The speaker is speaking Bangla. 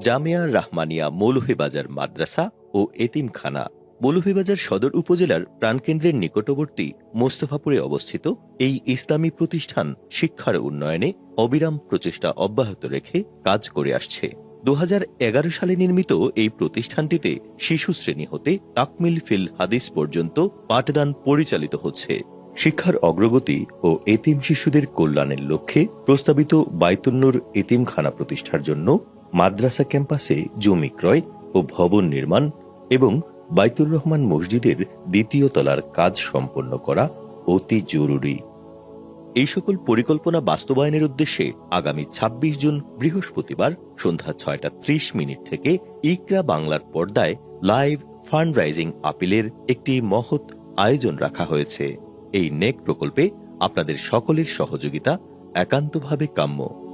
জামিয়া রাহমানিয়া মৌলভীবাজার মাদ্রাসা ও এতিমখানা। মৌলভীবাজার সদর উপজেলার প্রাণকেন্দ্রের নিকটবর্তী মোস্তফাপুরে অবস্থিত এই ইসলামী প্রতিষ্ঠান শিক্ষার উন্নয়নে অবিরাম প্রচেষ্টা অব্যাহত রেখে কাজ করে আসছে। দু হাজার এগারো সালে নির্মিত এই প্রতিষ্ঠানটিতে শিশু শ্রেণি হতে তাকমিল ফিল হাদিস পর্যন্ত পাঠদান পরিচালিত হচ্ছে। শিক্ষার অগ্রগতি ও এতিম শিশুদের কল্যাণের লক্ষ্যে প্রস্তাবিত বাইতুন্নুর এতিমখানা প্রতিষ্ঠার জন্য মাদ্রাসা ক্যাম্পাসে জমি ক্রয় ও ভবন নির্মাণ এবং বাইতুর রহমান মসজিদের দ্বিতীয় তলার কাজ সম্পন্ন করা অতি জরুরি। এই সকল পরিকল্পনা বাস্তবায়নের উদ্দেশ্যে আগামী ২৬ জুন বৃহস্পতিবার সন্ধ্যা ছয়টা ত্রিশ মিনিট থেকে ইকরা বাংলার পর্দায় লাইভ ফান্ড রাইজিং আপিলের একটি মহৎ আয়োজন রাখা হয়েছে। এই নেক প্রকল্পে আপনাদের সকলের সহযোগিতা একান্তভাবে কাম্য।